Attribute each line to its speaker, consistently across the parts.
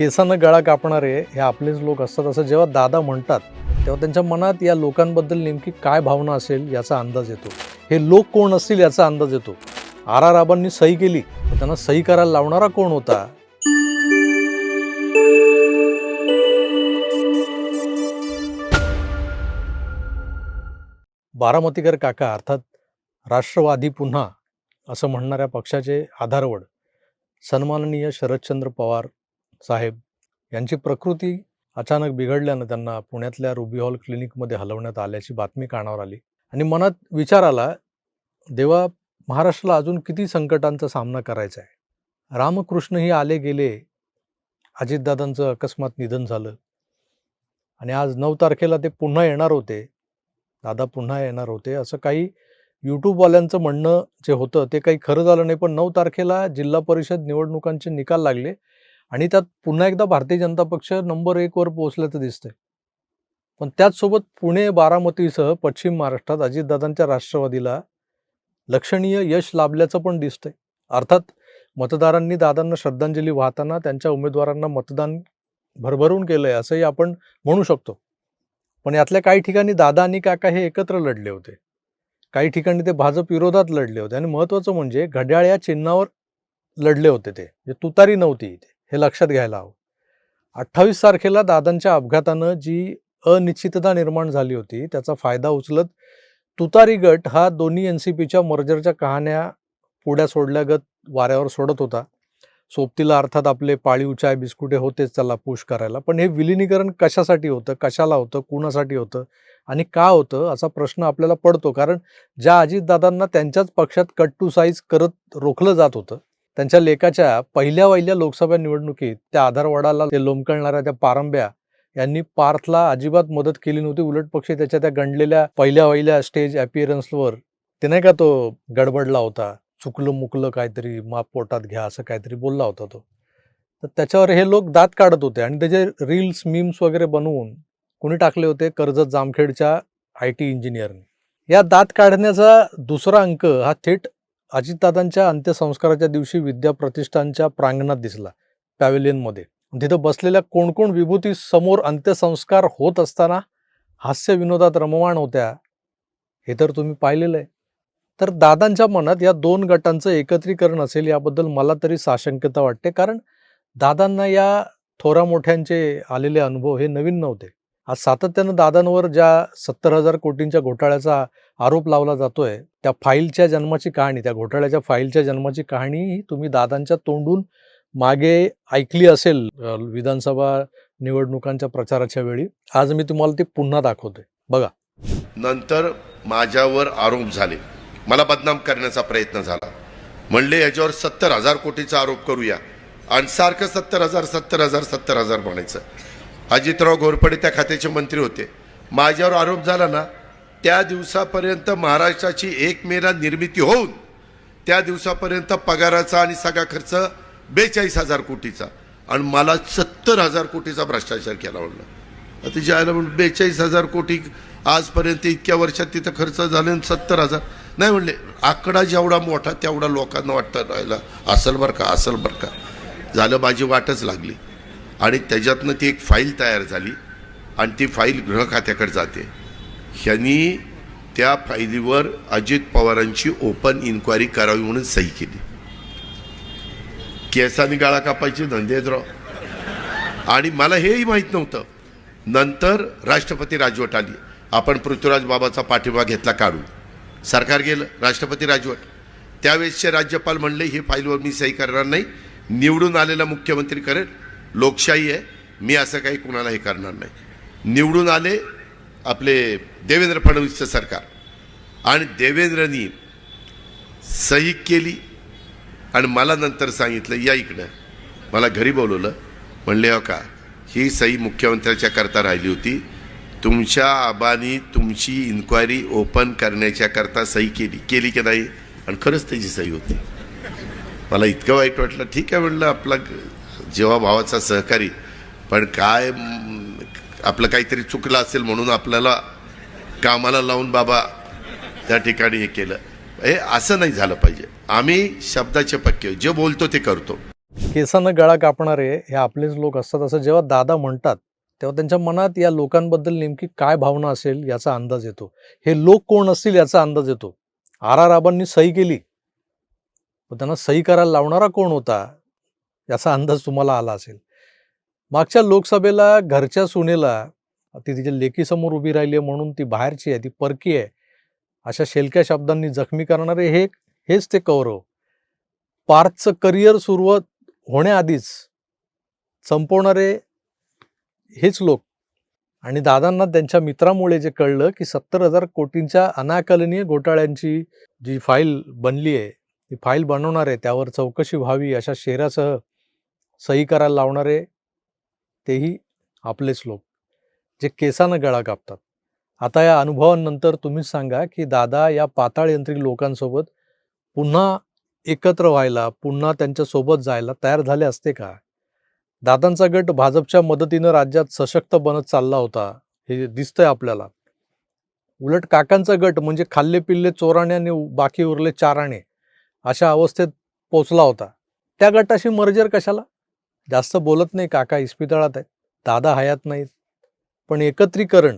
Speaker 1: केसानं गळा कापणारे हे आपलेच लोक असतात. असं जेव्हा दादा म्हणतात तेव्हा त्यांच्या मनात या लोकांबद्दल नेमकी काय भावना असेल याचा अंदाज येतो. हे लोक कोण असतील याचा अंदाज येतो. आर आर आबांनी सही केली तर त्यांना सही करायला लावणारा कोण होता? बारामतीकर काका अर्थात राष्ट्रवादी पुन्हा असं म्हणणाऱ्या पक्षाचे आधारवड. सन्माननीय शरदचंद्र पवार साहेब यांची प्रकृती अचानक बिघडल्यानं त्यांना पुण्यातल्या रुबी हॉल क्लिनिकमध्ये हलवण्यात आल्याची बातमी कानावर आली. आणि मनात विचार आला देवा महाराष्ट्राला अजून किती संकटांचा सामना करायचा आहे रामकृष्णही आले गेले अजितदादांचं अकस्मात निधन झालं. आणि आज नऊ तारखेला ते पुन्हा येणार होते. दादा पुन्हा येणार होते. असं काही यूट्यूबवाल्यांचं म्हणणं जे होतं ते काही खरं झालं नाही. पण नऊ तारखेला जिल्हा परिषद निवडणुकांचे निकाल लागले. आणि त्यात पुन्हा एकदा भारतीय जनता पक्ष नंबर एकवर पोहोचल्याचं दिसतंय. पण त्याचसोबत पुणे बारामतीसह पश्चिम महाराष्ट्रात अजितदादांच्या राष्ट्रवादीला लक्षणीय यश लाभल्याचं पण दिसतंय. अर्थात मतदारांनी दादांना श्रद्धांजली वाहताना त्यांच्या उमेदवारांना मतदान भरभरून केलंय असंही आपण म्हणू शकतो. पण यातल्या काही ठिकाणी दादा आणि काका हे एकत्र लढले होते. काही ठिकाणी ते भाजप विरोधात लढले होते. आणि महत्त्वाचं म्हणजे घड्याळ या चिन्हावर लढले होते ते. म्हणजे तुतारी नव्हती इथे. हे लक्षात घ्यायला हवं. अठ्ठावीस तारखेला दादांच्या अपघातानं जी अनिश्चितता निर्माण झाली होती त्याचा फायदा उचलत तुतारी गट हा दोन्ही एन सी पीच्या मर्जरच्या कहाण्या पुढ्या सोडल्यागत वाऱ्यावर सोडत होता. सोबतीला अर्थात आपले पाळीव चाय बिस्कुटे होतेच त्याला पुश करायला. पण हे विलिनीकरण कशासाठी होतं कशाला होतं कुणासाठी होतं आणि का होतं असा प्रश्न आपल्याला पडतो. कारण ज्या अजितदादांना त्यांच्याच पक्षात कट टू साईज करत रोखलं जात होतं त्यांच्या लेखाच्या पहिल्या वहिल्या लोकसभा निवडणुकीत त्या आधारवाडाला ते लोंबकळणाऱ्या त्या पारंब्या यांनी पार्थला अजिबात मदत केली नव्हती. उलट पक्षी त्याच्या त्या गणलेल्या पहिल्या वहिल्या स्टेज अपिअरन्सवर ते नाही का तो गडबडला होता. चुकलं मुकलं काहीतरी माप पोटात घ्या असं काहीतरी बोलला होता तो. तर त्याच्यावर हे लोक दात काढत होते आणि त्याचे रील्स मीम्स वगैरे बनवून कुणी टाकले होते? कर्जत जामखेडच्या आय टी इंजिनियरने या दात काढण्याचा दुसरा अंक हा थेट अजितदादांच्या अंत्यसंस्काराच्या दिवशी विद्या प्रतिष्ठानच्या प्रांगणात दिसला पॅव्हिलियनमध्ये. तिथं बसलेल्या कोण कोण विभूती समोर अंत्यसंस्कार होत असताना हास्य विनोदात रममाण होत्या. हे तर तुम्ही पाहिलेलं आहे. तर दादांच्या मनात या दोन गटांचं एकत्रीकरण असेल याबद्दल मला तरी साशंकता वाटते. कारण दादांना या थोरा मोठ्यांचे आलेले अनुभव हे नवीन नव्हते. आज सातत्यानं दादांवर ज्या सत्तर हजार कोटींच्या घोटाळ्याचा आरोप लावला जातोय त्या फाईलच्या जन्माची कहाणी त्या घोटाळ्याच्या फाईलच्या जन्माची कहाणी तुम्ही दादांच्या तोंडून मागे ऐकली असेल विधानसभा निवडणुकांच्या प्रचाराच्या वेळी. आज मी तुम्हाला ती पुन्हा दाखवते बघा.
Speaker 2: नंतर माझ्यावर आरोप झाले. मला बदनाम करण्याचा प्रयत्न झाला. म्हणले याच्यावर सत्तर हजार कोटीचा आरोप करूया. आणि सारखं सत्तर हजार सत्तर हजार सत्तर हजार म्हणायचं. अजितराव घोरपडे त्या खात्याचे मंत्री होते. माझ्यावर आरोप झाला ना त्या दिवसापर्यंत महाराष्ट्राची एक मेला निर्मिती होऊन त्या दिवसापर्यंत पगाराचा आणि सगळा खर्च बेचाळीस हजार कोटीचा. आणि मला सत्तर हजार कोटीचा भ्रष्टाचार केला म्हणलं. तिच्या आयला म्हणून बेचाळीस हजार कोटी आजपर्यंत इतक्या वर्षात तिथं खर्च झाले आणि सत्तर हजार. नाही म्हणले आकडा जेवढा मोठा तेवढा लोकांना वाटतं राहिला. असल बरं का असल बरं का. झालं माझी वाटच लागली. आणि त्याच्यातनं ती एक फाईल तयार झाली. आणि ती फाईल गृह खात्याकडे जाते. ह्यांनी त्या फाईलीवर अजित पवारांची ओपन इन्क्वायरी करावी म्हणून सही केली. केसाने गाळा कापायचे धंदे राव. आणि मला हेही माहीत नव्हतं. नंतर राष्ट्रपती राजवट आली. आपण पृथ्वीराज बाबाचा पाठिंबा घेतला काढून. सरकार गेलं राष्ट्रपती राजवट. त्यावेळेसचे राज्यपाल म्हणले ही फाईलवर मी सही करणार नाही. निवडून आलेला मुख्यमंत्री करेल. लोकशाही आहे. मी असं काही कुणाला हे करणार नाही. निवडून आले आपले देवेंद्र फडणवीसचं सरकार. आणि देवेंद्रनी सही केली आणि मला नंतर सांगितलं या इकडं. मला घरी बोलवलं. म्हणले हो का? ही सही मुख्यमंत्र्याच्या करता राहिली होती. तुमच्या आबानी तुमची इन्क्वायरी ओपन करण्याच्या करता सही केली केली की नाही? आणि खरंच त्याची सही होती. मला इतकं वाईट वाटलं. ठीक आहे म्हणलं आपला जेव्हा भावाचा सहकारी. पण काय आपलं काहीतरी चुकलं असेल म्हणून आपल्याला कामाला लावून बाबा त्या ठिकाणी हे केलं. हे असं नाही झालं पाहिजे. आम्ही शब्दाचे पक्के जे बोलतो ते करतो.
Speaker 1: केसानं गळा कापणारे हे आपलेच लोक असतात. असं जेव्हा दादा म्हणतात तेव्हा त्यांच्या मनात या लोकांबद्दल नेमकी काय भावना असेल याचा अंदाज येतो. हे लोक कोण असतील याचा अंदाज येतो. आर आर आबांनी सही केली. पण त्यांना सही करायला लावणारा कोण होता याचा अंदाज तुम्हाला आला असेल. मागच्या लोकसभेला घरच्या सुनेला ती तिच्या लेकीसमोर उभी राहिली आहे म्हणून ती बाहेरची आहे ती परकी आहे. अशा शेलक्या शब्दांनी जखमी करणारे हे हेच ते कौरव. पार्थचं करिअर सुरुवात होण्याआधीच संपवणारे हेच लोक. आणि दादांना त्यांच्या मित्रामुळे जे कळलं की सत्तर हजार कोटींच्या अनाकलनीय घोटाळ्यांची जी फाईल बनली आहे ती फाईल बनवणारे त्यावर चौकशी व्हावी अशा शेरासह सही करायला लावणारे तेही आपलेच लोक जे केसानं गळा कापतात. आता या अनुभवानंतर तुम्हीच सांगा की दादा या पाताळ यंत्रिक लोकांसोबत पुन्हा एकत्र व्हायला पुन्हा त्यांच्यासोबत जायला तयार झाले असते का? दादांचा गट भाजपच्या मदतीनं राज्यात सशक्त बनत चालला होता हे दिसतंय आपल्याला. उलट काकांचा गट म्हणजे खाल्ले पिल्ले चोराणे आणि बाकी उरले चाराणे अशा अवस्थेत पोचला होता. त्या गटाशी मर्जर कशाला? जास्त बोलत नाही काका इस्पितळात आहेत दादा हयात नाहीत. पण एकत्रीकरण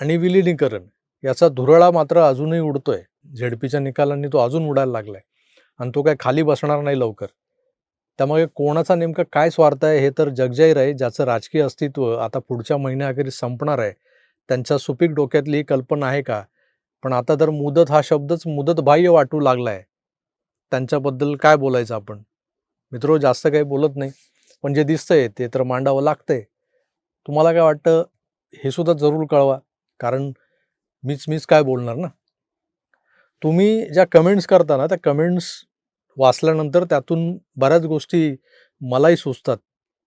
Speaker 1: आणि विलिनीकरण याचा धुरळा मात्र अजूनही उडतोय. झेडपीच्या निकालांनी तो अजून उडायला लागलाय. आणि तो काय खाली बसणार नाही लवकर. त्यामुळे कोणाचा नेमका काय स्वार्थ आहे हे तर जगजाहीर आहे ज्याचं राजकीय अस्तित्व आता पुढच्या महिन्याअखेरीस संपणार आहे. त्यांच्या सुपीक डोक्यातली ही कल्पना आहे का? पण आता तर मुदत हा शब्दच मुदतबाह्य वाटू लागलाय. त्यांच्याबद्दल काय बोलायचं आपण? मित्रो जास्त काही बोलत नाही. पण जे दिसतंय ते तर मांडावं लागतंय. तुम्हाला काय वाटतं? हे सुद्धा जरूर कळवा. कारण मीच मीच काय बोलणार ना? तुम्ही ज्या कमेंट्स करता ना त्या कमेंट्स वाचल्यानंतर त्यातून बऱ्याच गोष्टी मलाही सुचतात.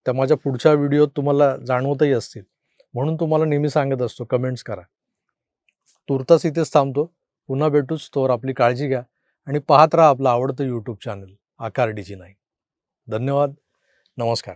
Speaker 1: त्या माझ्या पुढच्या व्हिडिओत तुम्हाला जाणवतही असतील. म्हणून तुम्हाला नेहमी सांगत असतो कमेंट्स करा. तुर्तास इथेच थांबतो. पुन्हा भेटूच तोवर आपली काळजी घ्या. आणि पाहत राहा आपलं आवडतं यूट्यूब चॅनल आकार डीजी नाही धन्यवाद. नमस्कार.